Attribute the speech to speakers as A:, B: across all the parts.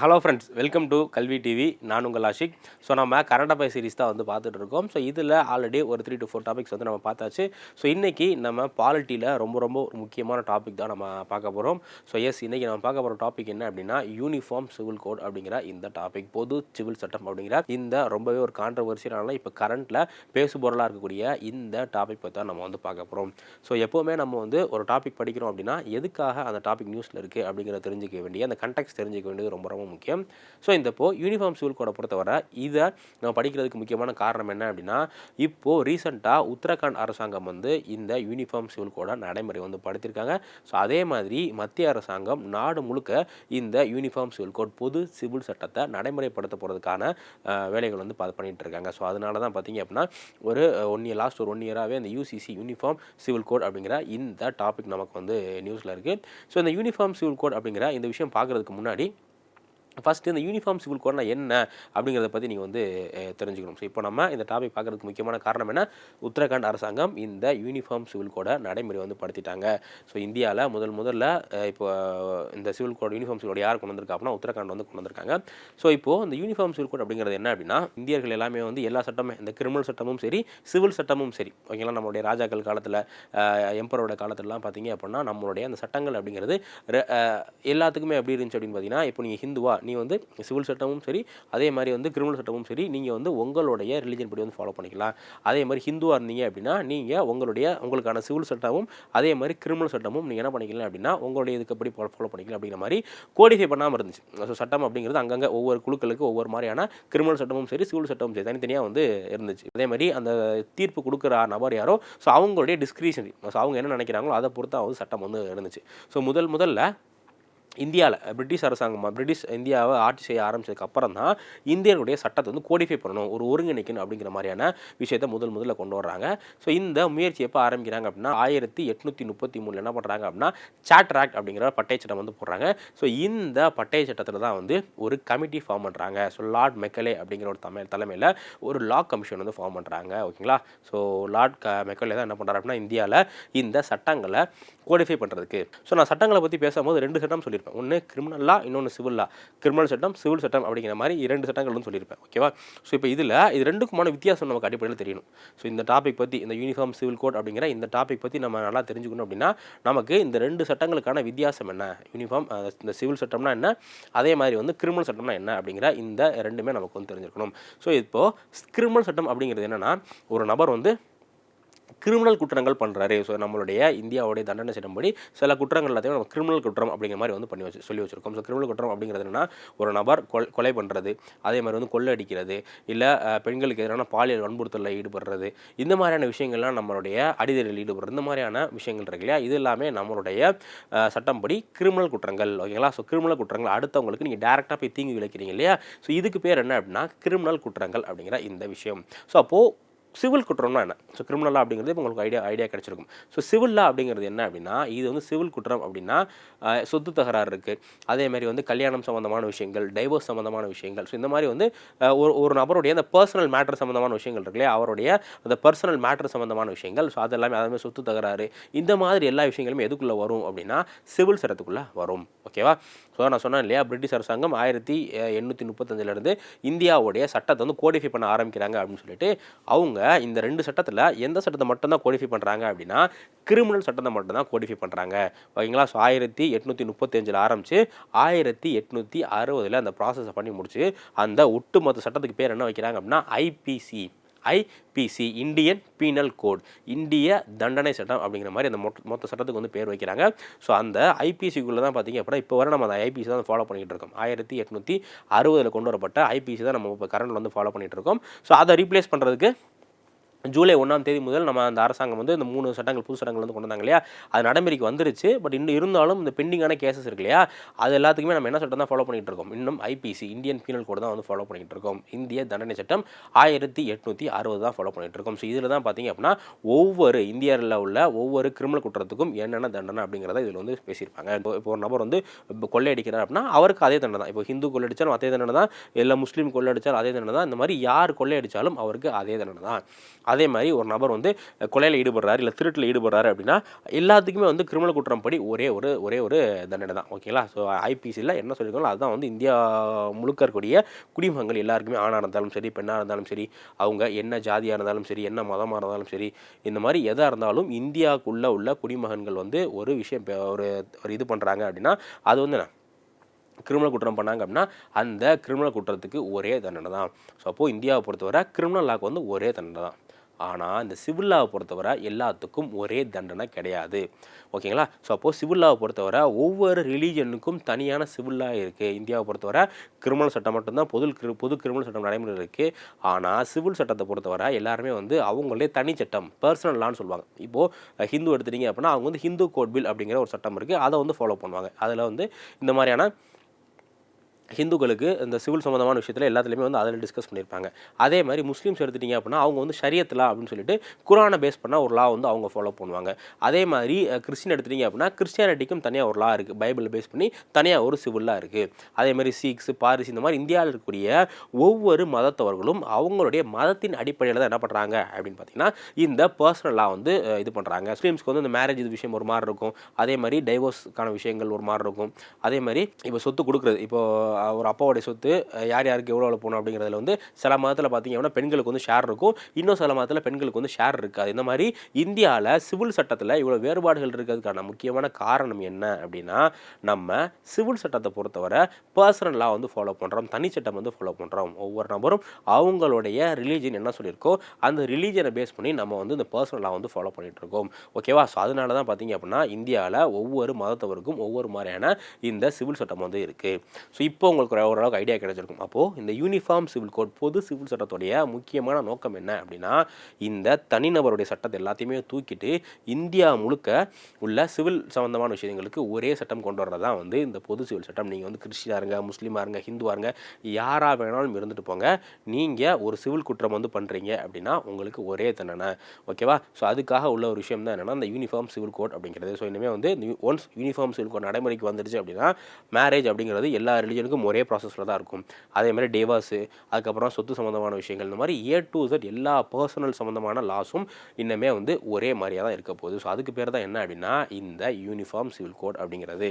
A: Hello friends welcome to Kalvi TV நான் உங்கள் Ashiq. So நம்ம கரண்ட் அஃபேர் சீரிஸ் தான் வந்து பார்த்துட்டு இருக்கோம். ஸோ இதில் ஆல்ரெடி ஒரு த்ரீ டு ஃபோர் டாபிக்ஸ் வந்து நம்ம பார்த்தாச்சு. ஸோ இன்றைக்கி நம்ம பாலிட்டியில் ரொம்ப ரொம்ப ஒரு முக்கியமான டாபிக் தான் நம்ம பார்க்க போகிறோம் ஸோ எஸ் இன்றைக்கி நம்ம பார்க்க போகிற டாபிக் என்ன அப்படின்னா யூனிஃபார்ம் சிவில் கோட் அப்படிங்கிற இந்த டாபிக் பொது சிவில் சட்டம் அப்படிங்கிற இந்த ரொம்பவே ஒரு கான்ட்ரவர்சியலான இப்போ கரண்ட்டில் பேசுபொருளாக இருக்கக்கூடிய இந்த டாபிக் பற்றி தான் நம்ம வந்து பார்க்க போகிறோம் ஸோ எப்போவுமே நம்ம வந்து ஒரு டாபிக் படிக்கிறோம் அப்படின்னா எதுக்காக அந்த டாபிக் நியூஸில் இருக்குது அப்படிங்கிற தெரிஞ்சுக்க வேண்டிய அந்த கண்டெக்ட் தெரிஞ்சிக்க வேண்டியது ரொம்ப ரொம்ப முக்கியம். ஸோ இந்த இப்போ யூனிஃபார்ம் சிவில் கோடை பொறுத்தவரை இதை நம்ம படிக்கிறதுக்கு முக்கியமான காரணம் என்ன அப்படின்னா இப்போது ரீசெண்டாக உத்தரகாண்ட் அரசாங்கம் வந்து இந்த யூனிஃபார்ம் சிவில் கோடை நடைமுறை வந்து படுத்திருக்காங்க. ஸோ அதே மாதிரி மத்திய அரசாங்கம் நாடு முழுக்க இந்த யூனிஃபார்ம் சிவில் கோட் பொது சிவில் சட்டத்தை நடைமுறைப்படுத்த போகிறதுக்கான வேலைகள் வந்து பா பண்ணிகிட்டு இருக்காங்க. ஸோ அதனால தான் பார்த்தீங்க அப்படின்னா ஒரு ஒன் இயர் லாஸ்ட் ஒரு ஒன் இயராகவே அந்த யூசிசி யூனிஃபார்ம் சிவில் கோட் அப்படிங்கிற இந்த டாபிக் நமக்கு வந்து நியூஸில் இருக்குது ஸோ இந்த யூனிஃபார்ம் சிவில் கோட் அப்படிங்கிற இந்த விஷயம் பார்க்குறதுக்கு முன்னாடி ஃபஸ்ட்டு இந்த யூனிஃபார்ம் சிவில் கோட்னா என்ன அப்படிங்கிறத பற்றி நீங்கள் வந்து தெரிஞ்சுக்கணும். ஸோ இப்போ நம்ம இந்த டாபிக் பார்க்குறதுக்கு முக்கியமான காரணம் என்ன? உத்தரகாண்ட் அரசாங்கம் இந்த யூனிஃபார்ம் சிவில் கோடை நடைமுறை வந்து படுத்திட்டாங்க. ஸோ இந்தியாவில் முதல் முதல்ல இப்போ இந்த civil code uniform civil code யார் கொண்டு வந்திருக்கா அப்படின்னா உத்தரகாண்ட் வந்து கொண்டு வந்திருக்காங்க. ஸோ இப்போது இந்த யூனிஃபார்ம் சிவில் கோட் அப்படிங்கிறது என்ன அப்படின்னா இந்தியர்கள் எல்லாமே வந்து எல்லா சட்டமும் இந்த கிரிமினல் சட்டமும் சரி சிவில் சட்டமும் சரி. ஓகேங்களா நம்மளுடைய ராஜாக்கள் காலத்தில் எம்பரோட காலத்திலலாம் பார்த்தீங்க அப்படின்னா நம்மளுடைய அந்த சட்டங்கள் அப்படிங்கிறது ரெ- எல்லாத்துக்குமே எப்படி இருந்துச்சு அப்படின்னு பார்த்தீங்கன்னா இப்போ நீங்கள் ஹிந்துவா நீ வந்து சிவில் சட்டமும் சரி அதே மாதிரி வந்து கிரிமினல் சட்டமும் சரி நீங்கள் வந்து உங்களுடைய ரிலிஜன் படி வந்து ஃபாலோ பண்ணிக்கலாம். அதே மாதிரி ஹிந்துவாக இருந்தீங்க அப்படின்னா நீங்கள் உங்களுடைய உங்களுக்கான சிவில் சட்டமும் அதே மாதிரி கிரிமினல் சட்டமும் நீங்கள் என்ன பண்ணிக்கலாம் அப்படின்னா உங்களுடைய இதுக்கு எப்படி ஃபாலோ பண்ணிக்கலாம் அப்படிங்கிற மாதிரி கோடிஃபை பண்ணாமல் இருந்துச்சு. ஸோ சட்டம் அப்படிங்கிறது அங்கங்கே ஒவ்வொரு குழுக்களுக்கு ஒவ்வொரு மாதிரியான கிரிமினல் சட்டமும் சரி சிவில் சட்டமும் சரி தனித்தனியாக வந்து இருந்துச்சு. அதே மாதிரி அந்த தீர்ப்பு கொடுக்குற நபர் யாரோ ஸோ அவங்களுடைய டிஸ்கிரிஷனரி ஸோ அவங்க என்ன நினைக்கிறாங்களோ அதை பொறுத்து வந்து சட்டம் வந்து இருந்துச்சு. ஸோ முதல் முதல்ல இந்தியாவில் பிரிட்டிஷ் அரசாங்கமாக பிரிட்டிஷ் இந்தியாவை ஆட்சி செய்ய ஆரம்பித்ததுக்கு அப்புறம் தான் இந்தியர்களுடைய சட்டத்தை வந்து கோடிஃபை பண்ணணும் ஒரு ஒருங்கிணைக்கணும் அப்படிங்கிற மாதிரியான விஷயத்தை முதல் முதல்ல கொண்டு வர்றாங்க. ஸோ இந்த முயற்சி எப்போ ஆரம்பிக்கிறாங்க அப்படின்னா ஆயிரத்தி எட்நூற்றி முப்பத்தி மூணில் என்ன பண்ணுறாங்க அப்படின்னா சாட்டர் ஆக்ட் அப்படிங்கிற பட்டை சட்டம் வந்து போடுறாங்க. ஸோ இந்த பட்டை சட்டத்தில் தான் வந்து ஒரு கமிட்டி ஃபார்ம் பண்ணுறாங்க ஸோ லார்ட் மெக்கலே அப்படிங்கிற ஒரு தமிழ் தலைமையில் ஒரு லா கமிஷன் வந்து ஃபார்ம் பண்ணுறாங்க ஓகேங்களா? ஸோ லார்ட் க மெக்கலே தான் என்ன பண்ணுறாரு அப்படின்னா இந்தியாவில் இந்த சட்டங்களை கோடிஃபை பண்ணுறதுக்கு ஸோ நான் சட்டங்களை பற்றி பேசும்போது ரெண்டு சட்டம் சொல்லியிருப்பேன். ஒன்று கிரிமினல் லா இன்னொன்று சிவில் லா கிரிமினல் சட்டம் சிவில் சட்டம் அப்படிங்கிற மாதிரி இரண்டு சட்டங்கள் வந்து சொல்லியிருப்பேன் ஓகேவா ஸோ இப்போ இதில் இது ரெண்டுக்குமான வித்தியாசம் நமக்கு அடிப்படையில் தெரியணும். ஸோ இந்த டாபிக் பற்றி இந்த யூனிஃபார்ம் சிவில் கோட் அப்படிங்கிற இந்த டாபிக் பற்றி நம்ம நல்லா தெரிஞ்சுக்கணும் அப்படின்னா நமக்கு இந்த ரெண்டு சட்டங்களுக்கான வித்தியாசம் என்ன? யூனிஃபார்ம் இந்த சிவில் சட்டம்னா என்ன? அதே மாதிரி வந்து கிரிமினல் சட்டம்னா என்ன? அப்படிங்கிற இந்த ரெண்டுமே நமக்கு வந்து தெரிஞ்சிருக்கணும். ஸோ இப்போது கிரிமினல் சட்டம் அப்படிங்கிறது என்னென்னா ஒரு நபர் வந்து கிரிமினல் குற்றங்கள் பண்ணுறாரு ஸோ நம்மளுடைய இந்தியாவுடைய தண்டனை சட்டம்படி சில குற்றங்கள் எல்லாத்தையும் நம்ம கிரிமினல் குற்றம் அப்படிங்கிற மாதிரி வந்து பண்ணி வச்சு சொல்லி வச்சுருக்கோம். ஸோ கிரிமினல் குற்றம் அப்படிங்கிறது என்னன்னா ஒரு நபர் கொல் கொலை பண்ணுறது அதே மாதிரி வந்து கொள்ளை அடிக்கிறது இல்லை பெண்களுக்கு எதிரான பாலியல் வன்புறுத்தலில் ஈடுபடுறது இந்த மாதிரியான விஷயங்கள்லாம் நம்மளுடைய அடிதலில் ஈடுபடுறது இந்த மாதிரியான விஷயங்கள் இருக்கு இல்லையா? இது எல்லாமே நம்மளுடைய சட்டம்படி கிரிமினல் குற்றங்கள். ஓகேங்களா ஸோ கிரிமினல் குற்றங்கள் அடுத்தவங்களுக்கு நீங்கள் டேரெக்டாக போய் தீங்கு விளைக்கிறீங்க இல்லையா? ஸோ இதுக்கு பேர் என்ன அப்படின்னா கிரிமினல் குற்றங்கள் அப்படிங்கிற இந்த விஷயம். ஸோ அப்போது சிவில் குற்றம்னா என்ன? ஸோ கிரிமினலா அப்படிங்கிறது இப்போ உங்களுக்கு ஐடியா ஐடியா கிடச்சிருக்கும். ஸோ சிவில்லா அப்படிங்கிறது என்ன அப்படின்னா இது வந்து சிவில் குற்றம் அப்படின்னா சொத்து தகராறு இருக்குது அதே மாதிரி வந்து கல்யாணம் சம்மந்தமான விஷயங்கள் டைவோர்ஸ் சம்மந்தமான விஷயங்கள். ஸோ இந்த மாதிரி வந்து ஒரு ஒரு நபருடைய அந்த பர்சனல் மேட்டர் சம்மந்தமான விஷயங்கள் இருக்குல்லையா அவருடைய அந்த பர்சனல் மேட்டர் சம்மந்தமான விஷயங்கள். ஸோ அது எல்லாமே சொத்து தகராறு இந்த மாதிரி எல்லா விஷயங்களுமே எதுக்குள்ளே வரும் அப்படின்னா சிவில் சட்டத்துக்குள்ளே வரும். ஓகேவா ஸோ நான் சொன்னேன் இல்லையா பிரிட்டிஷ் அரசாங்கம் ஆயிரத்தி எண்ணூற்றி முப்பத்தஞ்சிலேருந்து இந்தியாவுடைய சட்டத்தை வந்து கோடிஃபை பண்ண ஆரம்பிக்கிறாங்க அப்படின்னு சொல்லிட்டு அவங்க இந்த ரெண்டு சட்டத்தில் எந்த சட்டத்தை மட்டும்தான் கோடிஃபை பண்ணுறாங்க அப்படின்னா கிரிமினல் சட்டத்தை மட்டும்தான் கோடிஃபை பண்ணுறாங்க ஓகேங்களா? ஸோ ஆயிரத்தி எட்நூற்றி முப்பத்தஞ்சில் ஆரம்பித்து ஆயிரத்தி எட்நூற்றி அறுபதில் அந்த ப்ராசஸை பண்ணி முடிச்சு அந்த ஒட்டுமொத்த சட்டத்துக்கு பேர் என்ன வைக்கிறாங்க அப்படின்னா IPC IPC Indian penal code இந்திய தண்டனை சட்டம் அப்படிங்கிற மாதிரி அந்த மொத்த மொத்த சட்டத்துக்கு வந்து பேர் வைக்கிறாங்க. ஸோ அந்த ஐபிசிக்குள்ளே தான் பார்த்தீங்க அப்படின்னா இப்போ வரை நம்ம அந்த ஐபிசி தான் ஃபாலோ பண்ணிகிட்டு இருக்கோம். ஆயிரத்தி எட்நூற்றி அறுபதில் கொண்டு வரப்பட்ட ஐபிசி தான் நம்ம இப்போ கரண்டில் வந்து ஃபாலோ பண்ணிகிட்டு இருக்கோம். ஸோ அதை ரீப்ளேஸ் பண்ணுறதுக்கு ஜூலை ஒன்றாம் தேதி முதல் நம்ம அந்த அரசாங்கம் வந்து இந்த மூணு சட்டங்கள் புது சட்டங்கள் வந்து கொண்டு வந்தாங்க இல்லையா அது நடைமுறைக்கு வந்துருச்சு. பட் இன்னும் இருந்தாலும் இந்த பெண்டிங்கான கேசஸ் இருக்கு இல்லையா? அது எல்லாத்துக்குமே நம்ம என்ன சட்டம் தான் ஃபாலோ பண்ணிகிட்டு இருக்கோம்? இன்னும் ஐபிசி இந்தியன் பீனல் கோடு தான் வந்து ஃபாலோ பண்ணிகிட்டு இருக்கோம். இந்திய தண்டனை சட்டம் ஆயிரத்தி எட்நூற்றி அறுபது தான் ஃபாலோ பண்ணிகிட்டு இருக்கோம். ஸோ இதில் தான் பார்த்தீங்க அப்படின்னா ஒவ்வொரு இந்தியாவில் உள்ள ஒவ்வொரு கிரிமினல் குற்றத்துக்கும் என்னென்ன தண்டனை அப்படிங்கிறத இதில் வந்து பேசியிருப்பாங்க. இப்போ இப்போ ஒரு நபர் வந்து இப்போ கொள்ளையடிக்கிறார் அப்படின்னா அவருக்கு அதே தண்டனை தான். இப்போ ஹிந்து கொள்ளையடிச்சாலும் அதே தண்டனை தான். இல்லை முஸ்லீம் கொள்ளையடித்தாலும் அதே தண்டனை தான். இந்த மாதிரி யார் கொள்ளையடிச்சாலும் அவருக்கு அதே தண்டனை தான். அதே மாதிரி ஒரு நபர் வந்து கொலையில் ஈடுபடுறாரு இல்லை திருட்டில் ஈடுபடுறாரு அப்படின்னா எல்லாத்துக்குமே வந்து கிரிமினல் குற்றம் படி ஒரே ஒரு ஒரே ஒரு தண்டனை தான். ஓகேங்களா ஸோ ஐபிசியில் என்ன சொல்லியிருக்காங்களோ அதுதான் வந்து இந்தியா முழுக்க இருக்கக்கூடிய குடிமகங்கள் எல்லாருக்குமே ஆணாக இருந்தாலும் சரி பெண்ணாக இருந்தாலும் சரி அவங்க என்ன ஜாதியாக இருந்தாலும் சரி என்ன மதமாக இருந்தாலும் சரி இந்த மாதிரி எதாக இருந்தாலும் இந்தியாவுக்குள்ளே உள்ள குடிமகன்கள் வந்து ஒரு விஷயம் ஒரு ஒரு இது பண்ணுறாங்க அப்படின்னா அது வந்து என்ன? கிரிமினல் குற்றம் பண்ணாங்க அப்படின்னா அந்த கிரிமினல் குற்றத்துக்கு ஒரே தண்டனை தான். ஸோ அப்போது இந்தியாவை பொறுத்தவரை கிரிமினல் லாக்கு வந்து ஒரே தண்டனை தான். ஆனால் இந்த சிவில் லாவை பொறுத்தவரை எல்லாத்துக்கும் ஒரே தண்டனை கிடையாது. ஓகேங்களா? ஸோ அப்போது சிவில் லாவை பொறுத்தவரை ஒவ்வொரு ரிலீஜனுக்கும் தனியான சிவில் லா இருக்குது இந்தியாவை பொறுத்தவரை கிரிமினல் சட்டம் மட்டும்தான் பொது கிரி பொது கிரிமினல் சட்டம் நடைமுறை இருக்குது ஆனால் சிவில் சட்டத்தை பொறுத்தவரை எல்லாருமே வந்து அவங்களே தனி சட்டம் பர்சனல் லான்னு சொல்லுவாங்க. இப்போது ஹிந்து எடுத்துட்டீங்க அப்படின்னா அவங்க வந்து ஹிந்து கோட் பில் அப்படிங்கிற ஒரு சட்டம் இருக்குது அதை வந்து ஃபாலோ பண்ணுவாங்க. அதில் வந்து இந்த மாதிரியான ஹிந்துக்களுக்கு இந்த சிவில் சம்மந்தமான விஷயத்தில் எல்லாத்துலேயுமே வந்து அதில் டிஸ்கஸ் பண்ணியிருப்பாங்க. அதே மாதிரி முஸ்லீம்ஸ் எடுத்துட்டிங்க அப்படின்னா அவங்க வந்து ஷரியத்லா அப்படின்னு சொல்லிட்டு குரானை பேஸ் பண்ணால் ஒரு லா வந்து அவங்க ஃபாலோ பண்ணுவாங்க. அதே மாதிரி கிறிஸ்டின் எடுத்துட்டிங்க அப்படின்னா கிறிஸ்டியானிட்டிக்கும் தனியாக ஒரு லா இருக்குது பைபிளை பேஸ் பண்ணி தனியாக ஒரு சிவில்லாக இருக்குது அதே மாதிரி சீக்ஸ் பாரிஸ் இந்த மாதிரி இந்தியாவில் இருக்கக்கூடிய ஒவ்வொரு மதத்தவர்களும் அவங்களுடைய மதத்தின் அடிப்படையில் தான் என்ன பண்ணுறாங்க அப்படின்னு பார்த்தீங்கன்னா இந்த பர்சனல் லா வந்து இது பண்ணுறாங்க முஸ்லீம்ஸ்க்கு வந்து இந்த மேரேஜ் இது விஷயம் ஒரு மாதிரி இருக்கும். அதே மாதிரி டைவோர்ஸ்க்கான விஷயங்கள் ஒரு மாதிரி இருக்கும். அதே மாதிரி இப்போ சொத்து கொடுக்குறது இப்போது ஒரு அப்பாவுடைய சொத்து யார் யாருக்கு எவ்வளோ எவ்வளோ போகணும் அப்படிங்கிறதுல வந்து சில மதத்தில் பார்த்தீங்க அப்படின்னா பெண்களுக்கு வந்து ஷேர் இருக்கும். இன்னும் சில மதத்தில் பெண்களுக்கு வந்து ஷேர் இருக்காது. இந்த மாதிரி இந்தியாவில் சிவில் சட்டத்தில் இவ்வளோ வேறுபாடுகள் இருக்கிறதுக்கான முக்கியமான காரணம் என்ன அப்படின்னா நம்ம சிவில் சட்டத்தை பொறுத்தவரை பர்சனல் லா வந்து ஃபாலோ பண்ணுறோம் தனி சட்டம் வந்து ஃபாலோ பண்ணுறோம் ஒவ்வொரு நபரும் அவங்களுடைய ரிலீஜன் என்ன சொல்லியிருக்கோ அந்த ரிலீஜனை பேஸ் பண்ணி நம்ம வந்து இந்த பர்சனல் லா வந்து ஃபாலோ பண்ணிகிட்ருக்கோம் இருக்கோம். ஓகேவா ஸோ அதனால தான் பார்த்தீங்க அப்படின்னா இந்தியாவில் ஒவ்வொரு மதத்தவருக்கும் ஒவ்வொரு மாதிரியான இந்த சிவில் சட்டம் வந்து இருக்குது ஸோ இப்போ உங்களுக்கு ஒரு ஓரளவுக்கு ஐடியா கிடைச்சிருக்கும். அப்போது இந்த யூனிஃபார்ம் சிவில் கோட் பொது சிவில் சட்டத்துடைய முக்கியமான நோக்கம் என்ன அப்படின்னா இந்த தனிநபருடைய சட்டத்தை எல்லாத்தையுமே தூக்கிட்டு இந்தியா முழுக்க உள்ள சிவில் சம்மந்தமான விஷயங்களுக்கு ஒரே சட்டம் கொண்டு வர்றது தான் வந்து இந்த பொது சிவில் சட்டம். நீங்கள் வந்து கிறிஸ்டியாக இருங்க முஸ்லீமாக இருங்க ஹிந்துவாக இருங்க யாராக வேணாலும் இருந்துட்டு போங்க. நீங்கள் ஒரு சிவில் குற்றம் வந்து பண்ணுறீங்க அப்படின்னா உங்களுக்கு ஒரே தண்டனை. ஓகேவா ஸோ அதுக்காக உள்ள ஒரு விஷயம் தான் என்னென்னா இந்த யூனிஃபார்ம் சிவில் கோட் அப்படிங்கிறது. ஸோ இனிமேல் வந்து ஒன்ஸ் யூனிஃபார்ம் சிவில் கோட் நடைமுறைக்கு வந்துடுச்சு அப்படின்னா மேரேஜ் அப்படிங்கிறது எல்லா ரிலிஜனுக்கும் ஒரே ப்ராசஸில் தான் இருக்கும். அதே மாதிரி டேவாஸு அதுக்கப்புறம் சொத்து சம்மந்தமான விஷயங்கள். இந்த மாதிரி ஏ டு இசட் எல்லா பர்சனல் சம்மந்தமான லாஸும் இன்னமே வந்து ஒரே மாதிரியாக தான் இருக்க போகுது. ஸோ அதுக்கு பேர் தான் என்ன அப்படின்னா இந்த யூனிஃபார்ம் சிவில் கோட் அப்படிங்கிறது.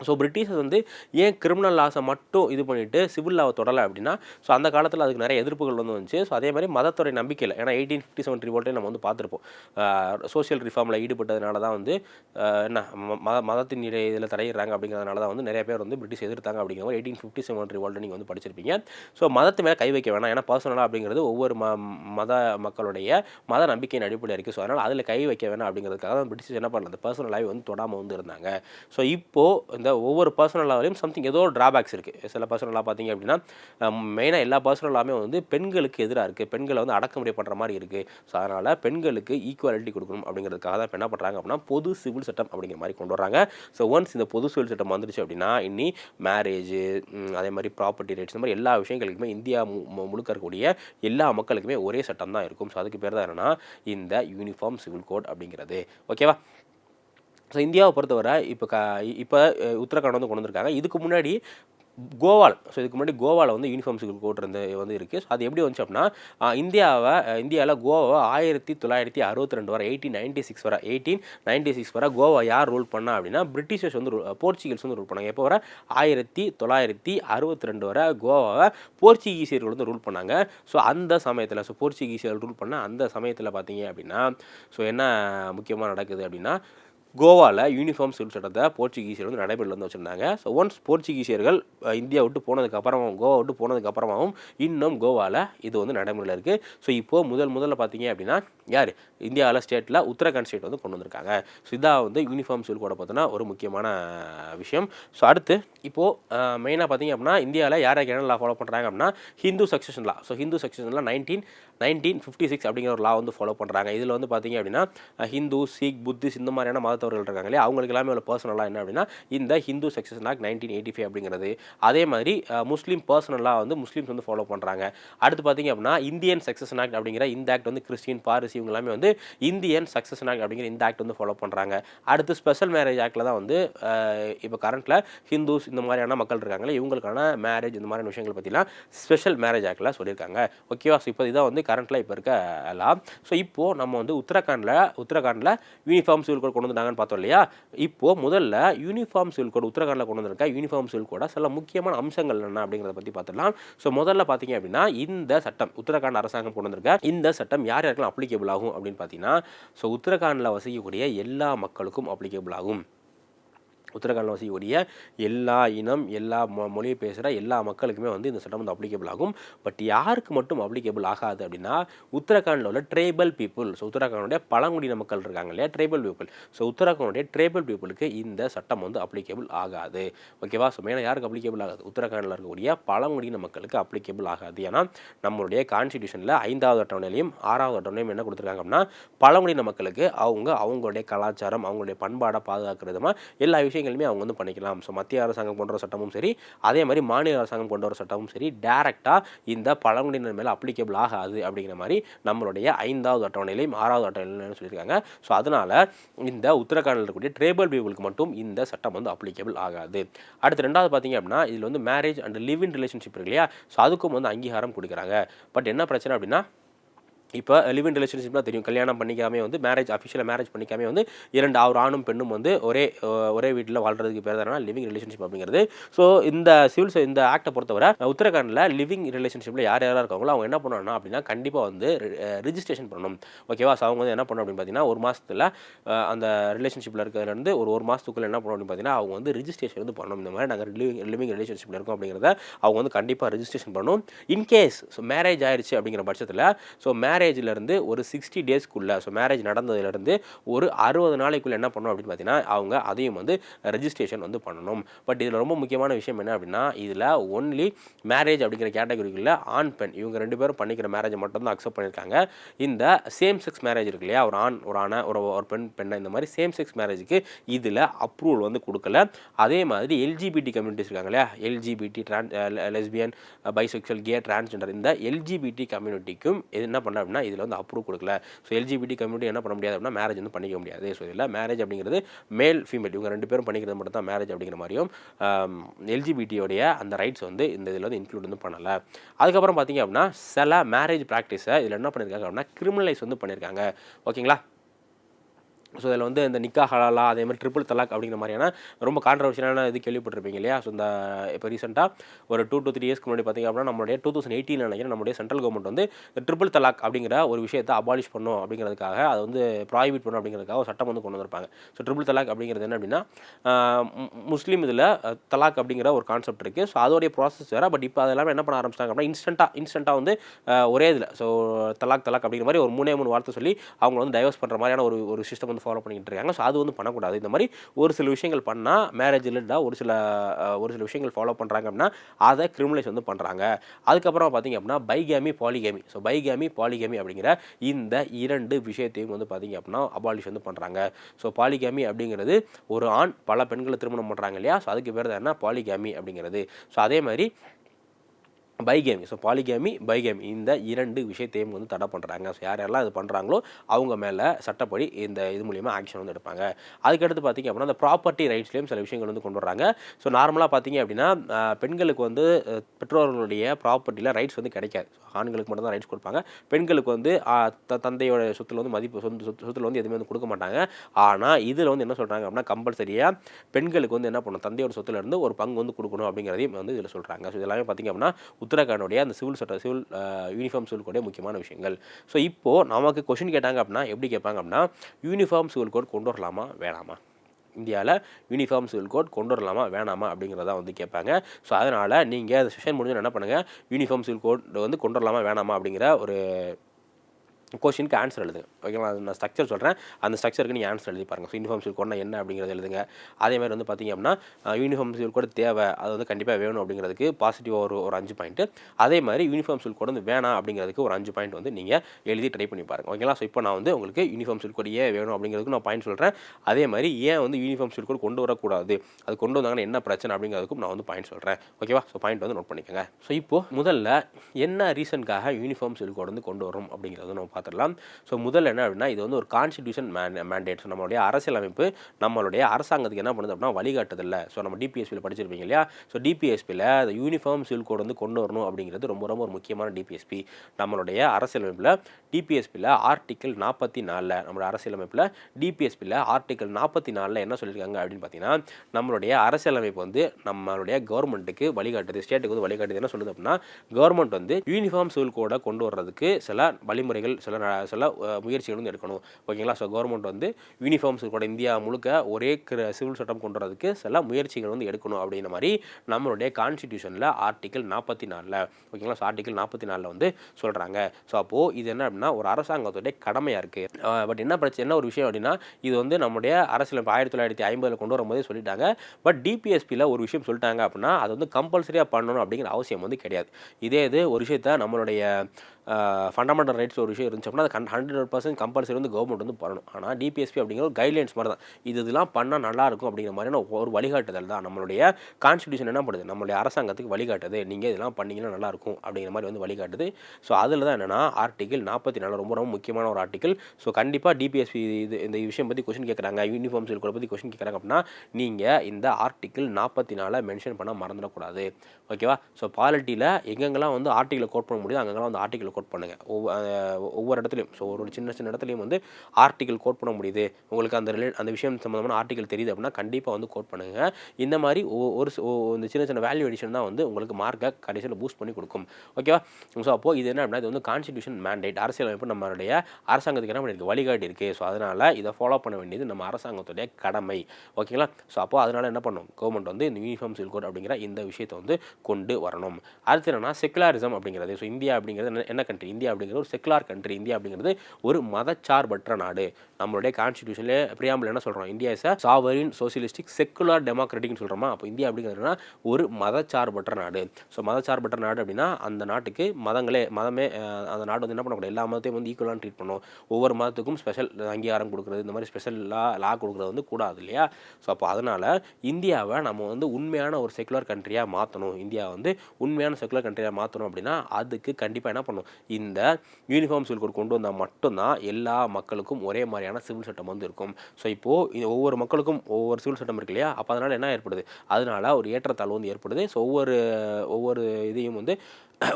A: ஸோ பிரிட்டிஷர்ஸ் வந்து ஏன் கிரிமினல் லாஸை மட்டும் இது பண்ணிவிட்டு சிவில் லாவை தொடலை அப்படின்னா ஸோ அந்த காலத்தில் அதுக்கு நிறைய எதிர்ப்புகள் வந்து வந்துச்சு. ஸோ அதே மாதிரி மதத்துறை நம்பிக்கையில் ஏன்னா எயிட்டீன் ஃபிஃப்டி செவன் ரிவோல்ட்டே நம்ம வந்து பார்த்துருப்போம். சோஷியல் ரிஃபார்மில் ஈடுபட்டதுனால தான் வந்து என்ன ம- மத மதத்தின் இடை இதில் தலையிடுறாங்க அப்படிங்கிறதுனால தான் வந்து நிறைய பேர் வந்து பிரிட்டிஷ் எதிர்த்தாங்க அப்படிங்கிற மாதிரி எயிட்டீன் ஃபிஃப்டி செவன் ரிவோல்ட்டை நீங்கள் வந்து படிச்சிருப்பீங்க. ஸோ மதத்து மேலே கை வைக்க வேணாம். ஏன்னா பர்சனலாக அப்படிங்கிறது ஒவ்வொரு ம மத மக்களுடைய மத நம்பிக்கையின் அடிப்படையில் இருக்குது ஸோ அதனால் அதில் கை வைக்க வேணாம் அப்படிங்கிறதுக்காக தான் பிரிட்டிஷ் என்ன பண்ணல அந்த பர்சனல் லைஃப் வந்து தொடாமல் வந்து இருந்தாங்க. ஸோ இப்போது இந்த ஒவ்வொரு பர்சனல் லாவிலையும் சம்திங் ஏதோ ட்ராபேக்ஸ் இருக்குது சில பர்சனல் லா பார்த்தீங்க அப்படின்னா மெயினாக எல்லா பர்சனல் லாமே வந்து பெண்களுக்கு எதிராக இருக்குது பெண்களை வந்து அடக்குமுறை பண்ணுற மாதிரி இருக்குது ஸோ அதனால் பெண்களுக்கு ஈக்குவாலிட்டி கொடுக்கணும் அப்படிங்கிறதுக்காக தான் இப்போ என்ன பண்ணுறாங்க அப்படின்னா பொது சிவில் சட்டம் அப்படிங்கிற மாதிரி கொண்டு வராங்க ஸோ ஒன்ஸ் இந்த பொது சிவில் சட்டம் வந்துருச்சு அப்படின்னா இனி மேரேஜ் அதே மாதிரி ப்ராப்பர்ட்டி ரைட்ஸ் இந்த மாதிரி எல்லா விஷயங்களுக்குமே இந்தியா மு- முழுக்க இருக்கக்கூடிய எல்லா மக்களுக்குமே ஒரே சட்டம் தான் இருக்கும். ஸோ அதுக்கு பேர் தான் என்னென்னா இந்த யூனிஃபார்ம் சிவில் கோட் அப்படிங்கிறது. ஓகேவா ஸோ இந்தியாவை பொறுத்தவரை இப்போ க இப்போ உத்தரகாண்ட் வந்து கொண்டு வந்திருக்காங்க. இதுக்கு முன்னாடி கோவால் ஸோ இதுக்கு முன்னாடி கோவாவில் வந்து யூனிஃபார்ம் ஸ்கூல் கோட் இருந்து வந்து இருக்குது ஸோ அது எப்படி வந்துச்சு அப்படின்னா இந்தியாவை இந்தியாவில் கோவாவை ஆயிரத்தி தொள்ளாயிரத்தி அறுபத்தி ரெண்டு வரை எயிட்டீன் நைன்டி சிக்ஸ் வரை எயிட்டீன் நைன்டி சிக்ஸ் வரை கோவா யார் ரூல் பண்ணா அப்படின்னா பிரிட்டிஷர்ஸ் வந்து போர்ச்சுகீஸ் போர்ச்சுகல்ஸ் வந்து ரூல் பண்ணாங்க. எப்போ வர? ஆயிரத்தி தொள்ளாயிரத்தி அறுபத்தி ரெண்டு வரை கோவாவை போர்ச்சுகீசியர்கள் வந்து ரூல் பண்ணாங்க. ஸோ அந்த சமயத்தில் ஸோ போர்ச்சுகீசியர்கள் ரூல் பண்ண அந்த சமயத்தில் பார்த்தீங்க அப்படின்னா ஸோ என்ன முக்கியமாக நடக்குது அப்படின்னா கோவாவில் யூனிஃபார்ம் சிவில் சட்டத்தை போர்ச்சுகீசியர் வந்து நடைமுறையில் வந்து வச்சுருந்தாங்க. ஸோ ஒன்ஸ் போர்ச்சுகீசியர்கள் இந்தியா விட்டு போனதுக்கப்புறமாவும் கோவா விட்டு போனதுக்கப்புறமாவும் இன்னும் கோவாவில் இது வந்து நடைமுறையில் இருக்குது ஸோ இப்போது முதல் முதல்ல பார்த்தீங்க அப்படின்னா யார்? இந்தியாவில் ஸ்டேட்டில் உத்தரகாண்ட் ஸ்டேட் வந்து கொண்டு வந்திருக்காங்க. ஸோ இதாக வந்து யூனிஃபார்ம் ஸ்கூல் கூட பார்த்தோன்னா ஒரு முக்கியமான விஷயம். ஸோ அடுத்து இப்போது மெயினாக பார்த்தீங்க அப்படின்னா இந்தியாவில் யார் யாருக்கு என்ன லா ஃபாலோ பண்ணுறாங்க அப்படின்னா Hindu succession law so Hindu succession law nineteen nineteen fifty six அப்படிங்கிற ஒரு லா வந்து ஃபாலோ பண்ணுறாங்க இதில் வந்து பார்த்தீங்க அப்படின்னா ஹிந்து சீக் புத்திஸ்ட் இந்த மாதிரியான மதத்தவர்கள் இருக்காங்க இல்லையா? அவங்களுக்கு எல்லாமே உள்ள பர்சனலாக என்ன அப்படின்னா இந்த Hindu succession act nineteen eighty five அப்படிங்கிறது. அதே மாதிரி முஸ்லீம் பர்சனலாக வந்து முஸ்லீம்ஸ் வந்து ஃபாலோ பண்ணுறாங்க அடுத்து பார்த்தீங்க அப்படின்னா இந்தியன் சக்சஷன் ஆக்ட் அப்படிங்கிற இந்த ஆக்ட் வந்து கிறிஸ்டின் பாரிஸ் இவங்க எல்லாமே வந்து இந்தியன் சக்சஷன் ஆக்ட் அப்படிங்கிற இந்த ஆக்ட் வந்து ஃபாலோ பண்ணுறாங்க அடுத்து ஸ்பெஷல் மேரேஜ் ஆக்டில் தான் வந்து இப்போ கரண்ட்டில் ஹிந்துஸ் இந்த மாதிரியான மக்கள் இருக்காங்களே இவங்களுக்கான மேரேஜ் இந்த மாதிரியான விஷயங்கள் பற்றிலாம் ஸ்பெஷல் மேரேஜ் ஆக்டில் சொல்லியிருக்காங்க. ஓகேவா ஸோ இப்போ இதான் வந்து கரண்ட்டில் இப்போ இருக்க லா ஸோ இப்போது நம்ம வந்து உத்தரகாண்டில் உத்தரகாண்டில் யூனிஃபார்ம் சிவில் கோட் கொண்டு வந்துட்டாங்கன்னு பார்த்தோம் இல்லையா? இப்போது முதல்ல யூனிஃபார்ம் சிவில் கோட் உத்தரகாண்டில் கொண்டு வந்திருக்க யூனிஃபார்ம் சிவில் கோட சில முக்கியமான அம்சங்கள் என்ன அப்படிங்கிறத பற்றி பார்த்துடலாம். ஸோ முதல்ல பார்த்தீங்க அப்படின்னா இந்த சட்டம் உத்தரகாண்ட் அரசாங்கம் கொண்டு வந்திருக்க இந்த சட்டம் யார் யாருக்கெல்லாம் அப்ளிகேபிள் ஆகும் அப்படின்னு பார்த்தீங்கன்னா ஸோ உத்தரகாண்டில் வசிக்கக்கூடிய எல்லா மக்களுக்கும் அப்ளிகேபிள் ஆகும். உத்தரகாண்ட் வசிக்கக்கூடிய எல்லா இனம் எல்லா மொ மொழியை பேசுகிற எல்லா மக்களுக்குமே வந்து இந்த சட்டம் வந்து அப்ளிகேபிள் ஆகும். பட் யாருக்கு மட்டும் அப்ளிகேபிள் ஆகாது அப்படின்னா உத்தரகாண்டில் உள்ள ட்ரைபல் பீப்புள் ஸோ உத்தரகாண்டுடைய பழங்குடியின மக்கள் இருக்காங்க இல்லையா? ட்ரைபல் பீப்புள் ஸோ உத்தரகாண்டுடைய ட்ரைபல் பீப்புளுக்கு இந்த சட்டம் வந்து அப்ளிகேபிள் ஆகாது. ஓகேவா ஸோ மெயினாக யாருக்கு அப்ளிகேபிள் ஆகாது? உத்தரகாண்டில் இருக்கக்கூடிய பழங்குடியின மக்களுக்கு அப்ளிகேபிள் ஆகாது. ஏன்னா நம்மளுடைய கான்ஸ்டியூஷனில் ஐந்தாவது அட்டவணையிலையும் ஆறாவது அட்டவணையும் என்ன கொடுத்துருக்காங்க அப்படின்னா பழங்குடியின மக்களுக்கு அவங்க அவங்களுடைய கலாச்சாரம் அவங்களுடைய பண்பாடை பாதுகாக்கிறதுமா எல்லா விஷயங்களுமே அவங்க வந்து பண்ணிக்கலாம். ஸோ மத்திய அரசாங்கம் கொண்டு வர சட்டமும் சரி அதே மாதிரி மாநில அரசாங்கம் கொண்டு வர சட்டமும் சரி டேரெக்டாக இந்த பழங்குடியினர் மேலே அப்ளிகேபிள் ஆகாது அப்படிங்கிற மாதிரி நம்மளுடைய ஐந்தாவது அட்டவணையிலையும் ஆறாவது அட்டவணையிலையும் சொல்லியிருக்காங்க. ஸோ அதனால் இந்த உத்தரகாண்டில் இருக்கக்கூடிய ட்ரேபிள் பீப்புளுக்கு மட்டும் இந்த சட்டம் வந்து அப்ளிகேபிள் ஆகாது. அடுத்து ரெண்டாவது பார்த்தீங்க அப்படின்னா இதில் வந்து marriage and live in relationship இருக்கு இல்லையா? ஸோ அதுக்கும் வந்து அங்கீகாரம் கொடுக்குறாங்க. பட் என்ன பிரச்சனை அப்படின்னா இப்போ லிவ் இன் ரிலேஷன்ஷிப்லாம் தெரியும். கல்யாணம் பண்ணிக்காமே வந்து மேரேஜ் அஃபிஷியலாக மேரேஜ் பண்ணிக்காமே வந்து இரண்டு அவர் ஆணும் பெண்ணும் வந்து ஒரே ஒரே வீட்டில் வாழ்றதுக்கு பேர் தானே லிவிங் ரிலேஷன்ஷிப் அப்படிங்கிறது. ஸோ இந்த சிவில் இந்த ஆக்டை பொறுத்தவரை உத்தரகாண்டில் லிவிங் ரிலேஷன்ஷிப்பில் யார் யாராக இருக்காங்களோ அவங்க என்ன பண்ணணும்னா அப்படின்னா கண்டிப்பாக வந்து ரிஜிஸ்ட்ரேஷன் பண்ணணும். ஓகேவா ஸோ அவங்க வந்து என்ன பண்ணணும் அப்படின்னு பார்த்தீங்கன்னா ஒரு மாதத்தில் அந்த ரிலேஷன்ஷிப்பில் இருக்கிறதுலேருந்து ஒரு ஒரு மாதத்துக்குள்ள என்ன பண்ணணும் அப்படின்னு பார்த்தீங்கன்னா அவங்க வந்து ரிஜிஸ்ட்ரேஷன் வந்து பண்ணணும். இந்த மாதிரி நாங்கள் லிவிங் லிவிங் ரிலேஷன்ஷிப்பில் இருக்கோம் அப்படிங்கிறத அவங்க வந்து கண்டிப்பாக ரிஜிஸ்ட்ரேஷன் பண்ணணும். இன்கேஸ் ஸோ மேரேஜ் ஆயிடுச்சு அப்படிங்கிற பட்சத்தில் ஸோ மேரேஜ் மேரேஜ்லேருந்து ஒரு சிக்ஸ்டி டேஸ்க்குள்ளே ஸோ மேரேஜ் நடந்ததுலேருந்து ஒரு அறுபது நாளைக்குள்ளே என்ன பண்ணணும் அப்படின்னு பார்த்தீங்கன்னா அவங்க அதையும் வந்து ரெஜிஸ்ட்ரேஷன் வந்து பண்ணணும். பட் இதில் ரொம்ப முக்கியமான விஷயம் என்ன அப்படின்னா இதில் ஒன்லி மேரேஜ் அப்படிங்கிற கேட்டகரிக்குள்ளே ஆண் பெண் இவங்க ரெண்டு பேரும் பண்ணிக்கிற மேரேஜை மட்டும் தான் அக்செப்ட் பண்ணியிருக்காங்க. இந்த சேம் செக்ஸ் மேரேஜ் இருக்கு இல்லையா ஒரு ஆண் ஒரு ஆணை ஒரு ஒரு பெண் பெண்ணை இந்த மாதிரி சேம் செக்ஸ் மேரேஜுக்கு இதில் அப்ரூவல் வந்து கொடுக்கல. அதே மாதிரி எல்ஜிபிடி கம்யூனிட்டிஸ் இருக்காங்க இல்லையா LGBT trans lesbian bisexual gay transgender இந்த எல்ஜிபிடி கம்யூனிட்டிக்கும் என்ன பண்ண அப்படின்னா இதில் வந்து அப்ரூவ் கொடுக்கல. ஸோ எல்ஜிபிடி கம்யூனிட்டி என்ன பண்ண முடியாது அப்படின்னா மேரேஜ் வந்து பண்ணிக்க முடியாது. ஸோ இதில் மேரேஜ் அப்படிங்கிறது மேல் ஃபீமேல் இவங்க ரெண்டு பேரும் பண்ணிக்கிறது மட்டும் தான் மேரேஜ் அப்படிங்கிற மாதிரியும் எல்ஜிபிடியோடைய அந்த ரைட்ஸ் வந்து இந்த இதில் வந்து இன்க்ளூட் வந்து பண்ணலை. அதுக்கப்புறம் பார்த்தீங்க அப்படின்னா சில மேரேஜ் ப்ராக்டிஸை இதில் என்ன பண்ணியிருக்காங்க அப்படின்னா கிரிமினலைஸ் வந்து பண்ணியிருக்காங்க. ஓகேங்களா ஸோ இதில் வந்து இந்த நிக்கா ஹலாலா அதே மாதிரி ட்ரிபிள் தலாக் அப்படிங்கிற மாதிரியான ரொம்ப கான்ட்ரவர்ஷியலான இது கேள்விப்பட்டிருப்பீங்க இல்லையா? ஸோ இந்த இப்போ ரீசெண்டாக ஒரு டூ டூ த்ரீ இயர்ஸ்க்கு முன்னாடி பார்த்திங்க அப்படின்னா நம்மளுடைய டூ தௌசண்ட் எயிட்டீன் நினைக்கிறேன் நம்மளுடைய சென்ட்ரல் கவர்மெண்ட் வந்து ட்ரிபிள் தலாக் அப்படிங்கிற ஒரு விஷயத்தை அபாலிஷ் பண்ணும் அப்படிங்கிறதுக்காக அதை வந்து ப்ராஹிபிட் பண்ணும் அப்படிங்கிறதுக்காக ஒரு சட்டம் வந்து கொண்டு வந்திருப்பாங்க. ஸோ ட்ரிபிள் தலாக் அப்படிங்கிறது என்ன அப்படின்னா முஸ்லீம் இதில் தலாக் அப்படிங்கிற ஒரு கான்செப்ட் இருக்குது ஸோ அதோடைய ப்ராசஸ் வேறு பட் இப்போ அதெல்லாம் என்ன பண்ண ஆரம்பிச்சிட்டாங்க அப்படின்னா இன்ஸ்டண்ட்டாக இன்ஸ்டண்ட்டாக வந்து ஒரே இதில் ஸோ தலாக் தலாக் அப்படிங்கிற மாதிரி ஒரு மூணே மூணு வார்த்தை சொல்லி அவங்க வந்து டைவர்ஸ் பண்ணுற மாதிரியான ஒரு ஒரு சிஸ்டம் வந்து ஃபாலோ பண்ணிக்கிட்டு இருக்காங்க ஸோ அது வந்து பண்ணக்கூடாது. இந்த மாதிரி ஒரு சில விஷயங்கள் பண்ணால் மேரேஜ் ரிலேட்டடாக ஒரு சில ஒரு சில விஷயங்கள் ஃபாலோ பண்ணுறாங்க அப்படின்னா அதை கிரிமினலைஸ் வந்து பண்ணுறாங்க அதுக்கப்புறம் பார்த்தீங்க அப்படின்னா bigamy polygamy so bigamy polygamy அப்படிங்கிற இந்த இரண்டு விஷயத்தையும் வந்து பார்த்திங்க அப்படின்னா அபாலிஷ் வந்து பண்ணுறாங்க ஸோ பாலிகேமி அப்படிங்கிறது ஒரு ஆண் பல பெண்களை திருமணம் பண்ணுறாங்க இல்லையா? ஸோ அதுக்கு பேர் தான் என்ன? பாலிகேமி அப்படிங்கிறது. ஸோ அதே மாதிரி பைகேமி. So polygamy பைகேமி. இந்த இரண்டு விஷயத்தையும் வந்து தடை பண்ணுறாங்க ஸோ யார் யாரெல்லாம் இது பண்ணுறாங்களோ அவங்க மேலே சட்டப்படி இந்த இது மூலியமாக ஆக்ஷன் வந்து எடுப்பாங்க. அதுக்கடுத்து பார்த்தீங்க அப்படின்னா அந்த ப்ராப்பர்ட்டி ரைட்ஸ்லேயும் சில விஷயங்கள் வந்து கொண்டு வர்றாங்க. ஸோ நார்மலாக பார்த்திங்க அப்படின்னா பெண்களுக்கு வந்து பெற்றோர்களுடைய ப்ராப்பர்ட்டியில் ரைட்ஸ் வந்து கிடைக்காது. ஸோ ஆண்களுக்கு மட்டும் தான் ரைட்ஸ் கொடுப்பாங்க. பெண்களுக்கு வந்து த- தந்தையோட சொத்துல வந்து மதிப்பு சொந்த சொத்து சொத்தில் வந்து எதுவுமே வந்து கொடுக்க மாட்டாங்க. ஆனால் இதில் வந்து என்ன சொல்கிறாங்க அப்படின்னா கம்பல்சரியாக பெண்களுக்கு வந்து என்ன பண்ணணும்? தந்தையோட சொத்துலேருந்து ஒரு பங்கு வந்து கொடுக்கணும் அப்படிங்கிறதையும் வந்து இதில் சொல்கிறாங்க ஸோ இதெல்லாமே பார்த்திங்க அப்படின்னா உத்தரகாண்டுடைய அந்த சிவில் சட்ட சிவில் யூனிஃபார்ம் சிவில் கோடே முக்கியமான விஷயங்கள். ஸோ இப்போது நமக்கு கொஷின் கேட்டாங்க அப்படின்னா எப்படி கேட்பாங்க அப்படின்னா யூனிஃபார்ம் சிவில் கோட் கொண்டு வரலாமா வேணாமா? இந்தியாவில் யூனிஃபார்ம் சிவில் கோட் கொண்டு வரலாமா வேணாமா அப்படிங்கிறத வந்து கேட்பாங்க. ஸோ அதனால் நீங்கள் அந்த செஷன் முடிஞ்சு என்ன பண்ணுங்கள் யூனிஃபார்ம் சிவில் கோட் வந்து கொண்டு வரலாமா வேணாமா அப்படிங்கிற ஒரு கொஷினுக்கு ஆன்சர் எழுதுங்க. ஓகேங்களா நான் ஸ்ட்ரக்சர் சொல்கிறேன் அந்த ஸ்ட்ரக்சருக்கு நீங்கள் ஆன்சர் எழுதி பாருங்கள் ஸோ யூனிஃபார்ம் சிவில் கோட்னா என்ன அப்படிங்கிறது எழுதுங்க. அதே மாதிரி வந்து பார்த்திங்க அப்படின்னா யூனிஃபார்ம் சிவில் கோட் தேவை. அது வந்து கண்டிப்பாக வேணும் அப்படிங்கிறதுக்கு பாசிட்டிவாக ஒரு ஒரு அஞ்சு பாயிண்ட்டு அதே மாதிரி யூனிஃபார்ம் சிவில் கோட் வந்து வேணாம் அப்படிங்கிறதுக்கு ஒரு அஞ்சு பாயிண்ட் வந்து நீங்கள் எழுதி ட்ரை பண்ணி பாருங்க. ஓகேங்களா ஸோ இப்போ நான் வந்து உங்களுக்கு யூனிஃபார்ம் சிவில் கோட் ஏன் வேணும் அப்படிங்கிறதுக்கு நான் பாயிண்ட் சொல்கிறேன் அதே மாதிரி ஏன் வந்து யூனிஃபார்ம் சிவில் கோட் கொண்டு வரக்கூடாது? அது கொண்டு வந்தாங்கன்னா என்ன பிரச்சனை அப்படிங்கிறதுக்கும் நான் வந்து பாயிண்ட் சொல்கிறேன் ஓகேவா ஸோ பாயிண்ட் வந்து நோட் பண்ணிக்கோங்க. ஸோ இப்போது முதல்ல என்ன ரீசனுக்காக யூனிஃபார்ம் சிவில் கோட் வந்து கொண்டு வரும் அப்படிங்கிறது நம்ம பார்த்துடலாம். ஸோ முதல்ல என்ன அப்படின்னா இது வந்து ஒரு கான்ஸ்டியூஷன் மேன் மேண்டேட் ஸோ நம்மளுடைய அரசியலமைப்பு நம்மளுடைய அரசாங்கத்துக்கு என்ன பண்ணுது அப்படின்னா வழிகாட்டுதில்ல ஸோ நம்ம டிபிஎஸ்பியில் படிச்சிருப்பீங்க இல்லையா? ஸோ டிபிஎஸ்பியில் அந்த யூனிஃபார்ம் சிவில் கோட் வந்து கொண்டு வரணும் அப்படிங்கிறது ரொம்ப ரொம்ப ஒரு முக்கியமான டிபிஎஸ்பி நம்மளுடைய அரசியலமைப்பில் டிபிஎஸ்பியில் ஆர்டிக்கல் நாற்பத்தி நாலில் நம்மளோட அரசியலமைப்பில் டிபிஎஸ்பியில் ஆர்டிக்கல் நாற்பத்தி நாலில் என்ன சொல்லியிருக்காங்க அப்படின்னு பார்த்தீங்கன்னா நம்மளுடைய அரசியலமைப்பு வந்து நம்மளுடைய கவர்மெண்ட்டுக்கு வழிகாட்டுது ஸ்டேட்டுக்கு வந்து வழிகாட்டுது. என்ன சொல்லுது அப்படின்னா கவர்மெண்ட் வந்து யூனிஃபார்ம் சிவில் கோடை கொண்டு வர்றதுக்கு சில வழிமுறைகள் சில சொல்ல சில முயற்சிகள் வந்து எடுக்கணும். ஓகேங்களா? ஸோ கவர்மெண்ட் வந்து யூனிஃபார்ம்ஸ் கூட இந்தியா முழுக்க ஒரே கிர- சிவில் சட்டம் கொண்டு வரதுக்கு சில முயற்சிகள் வந்து எடுக்கணும் அப்படிங்கிற மாதிரி நம்மளுடைய கான்ஸ்டியூஷனில் ஆர்டிக்கல் நாற்பத்தி நாலில் ஓகேங்களா? ஸோ ஆர்டிக்கல் நாற்பத்தி நாலில் வந்து சொல்கிறாங்க ஸோ அப்போது இது என்ன அப்படின்னா ஒரு அரசாங்கத்துடைய கடமையாக இருக்குது பட் என்ன பிரச்சனை என்ன ஒரு விஷயம் அப்படின்னா இது வந்து நம்முடைய அரசியல் ஆயிரத்தி தொள்ளாயிரத்தி ஐம்பதில் கொண்டு வரும்போதே சொல்லிட்டாங்க. பட் டிபிஎஸ்பியில் ஒரு விஷயம் சொல்லிட்டாங்க அப்படின்னா அது வந்து கம்பல்சரியாக பண்ணணும் அப்படிங்கிற அவசியம் வந்து கிடையாது. இதே இது ஒரு விஷயத்த நம்மளுடைய ஃபண்டமெண்டல் ரைட்ஸ் ஒரு விஷயம் இருந்துச்சு அப்படின்னா அது ஹண்ட்ரட் பர்சன்ட் கம்பல்சரி வந்து கவர்மெண்ட் வந்து பண்ணணும். ஆனால் டிபிஎஸ்பி அப்படிங்கிற ஒரு கைட்லைன்ஸ் மாதிரி தான் இது இதெல்லாம் பண்ணால் நல்லா இருக்கும் அப்படிங்கிற மாதிரியான ஒரு வழிகாட்டுதல் தான். நம்மளுடைய கான்ஸ்டியூஷன் என்ன பண்ணுது? நம்மளுடைய அரசாங்கத்துக்கு வழிகாட்டுது. நீங்கள் இதெல்லாம் பண்ணிங்கன்னா நல்லாயிருக்கும் அப்படிங்கிற மாதிரி வந்து வழிகாட்டுது. ஸோ அதில் தான் என்னென்னா ஆர்டிகல் நாற்பத்தி நாலு ரொம்ப ரொம்ப முக்கியமான ஒரு ஆர்டிகல் ஸோ கண்டிப்பாக டிபிஎஸ்பி இது இந்த விஷயம் பற்றி கொஸ்டின் கேட்குறாங்க யூனிஃபார்ம் சிவில் பற்றி கொஸ்டின் கேட்குறாங்க அப்படின்னா நீங்கள் இந்த ஆர்டிக்கிள் நாற்பத்தி நாலை மென்ஷன் பண்ண மறந்துடக்கூடாது. ஓகேவா ஸோ பாலிட்டியில் எங்கெங்கெல்லாம் வந்து ஆர்டிகளை கோட் பண்ண முடியுதோ அங்கெல்லாம் வந்து ஆர்டிகளை கோட் பண்ணுங்கள் ஒவ்வொரு ஒவ்வொரு இடத்துலையும் ஸோ ஒரு சின்ன சின்ன இடத்துலையும் வந்து ஆர்டிக்கல் கோட் பண்ண முடியுது. உங்களுக்கு அந்த ரிலேட் அந்த விஷயம் சம்மந்தமான ஆர்டிக்கல் தெரியுது அப்படின்னா கண்டிப்பாக வந்து கோட் பண்ணுங்கள் இந்த மாதிரி ஒரு இந்த சின்ன சின்ன வேல்யூ எடிஷன் தான் வந்து உங்களுக்கு மார்க்கை கடைசியில் பூஸ்ட் பண்ணி கொடுக்கும். ஓகேவா ஸோ அப்போது இது என்ன அப்படின்னா இது வந்து கான்ஸ்டியூஷன் மேண்டேட் அரசியலமைப்பு நம்மளுடைய அரசாங்கத்துக்கு என்ன பண்ணியிருக்கு? வழிகாட்டி இருக்குது ஸோ அதனால் இதை ஃபாலோ பண்ண வேண்டியது நம்ம அரசாங்கத்துடைய கடமை. ஓகேங்களா ஸோ அப்போது அதனால் என்ன பண்ணும்? கவர்மெண்ட் வந்து இந்த யூனிஃபார்ம் சிவில் கோட் அப்படிங்கிற இந்த விஷயத்தை வந்து கொண்டு வரணும். அடுத்து என்னன்னா செக்குலாரிசம் அப்படிங்கிறது. ஸோ இந்தியா அப்படிங்கிறது என்ன கண்ட்ரி இந்தியா அப்படிங்கிறது ஒரு செக்குலார் கண்ட்ரி இந்தியா அப்படிங்கிறது ஒரு மதச்சார்பற்ற நாடு. நம்மளுடைய கான்ஸ்டியூஷன்லேயே பிரியாம்பிள் என்ன சொல்கிறோம் India is a sovereign socialistic secular டெமோக்ராட்டிக்னு சொல்கிறோமா அப்போ இந்தியா அப்படிங்கிறதுனா ஒரு மதச்சார்பற்ற நாடு. ஸோ மதச்சார்பற்ற நாடு அப்படின்னா அந்த நாட்டுக்கு மதங்களே மதமே அந்த நாடு வந்து என்ன பண்ணக்கூடாது? எல்லா மதத்தையும் வந்து ஈக்குவலாக ட்ரீட் பண்ணும். ஒவ்வொரு மதத்துக்கும் ஸ்பெஷல் அங்கீகாரம் கொடுக்குறது இந்த மாதிரி ஸ்பெஷல் லா லா கொடுக்குறது வந்து கூடாது இல்லையா? ஸோ அப்போ அதனால் இந்தியாவை நம்ம வந்து உண்மையான ஒரு செக்குலர் கண்ட்ரியாக மாற்றணும் இந்தியா வந்து உண்மையான செக்குலர் கண்ட்ரியாக மாற்றணும் அப்படின்னா அதுக்கு கண்டிப்பாக என்ன பண்ணணும்? இந்த யூனிஃபார்ம் ஸ்கூல் கொண்டு வந்தால் மட்டும்தான் எல்லா மக்களுக்கும் ஒரே மாதிரியான சிவில் சட்டம் வந்து இருக்கும். ஸோ இப்போது இது ஒவ்வொரு மக்களுக்கும் ஒவ்வொரு சிவில் சட்டம் இருக்கு இல்லையா? அப்போ அதனால் என்ன ஏற்படுது? அதனால் ஒரு ஏற்றத்தாழ்வு வந்து ஏற்படுது. ஸோ ஒவ்வொரு ஒவ்வொரு இதையும் வந்து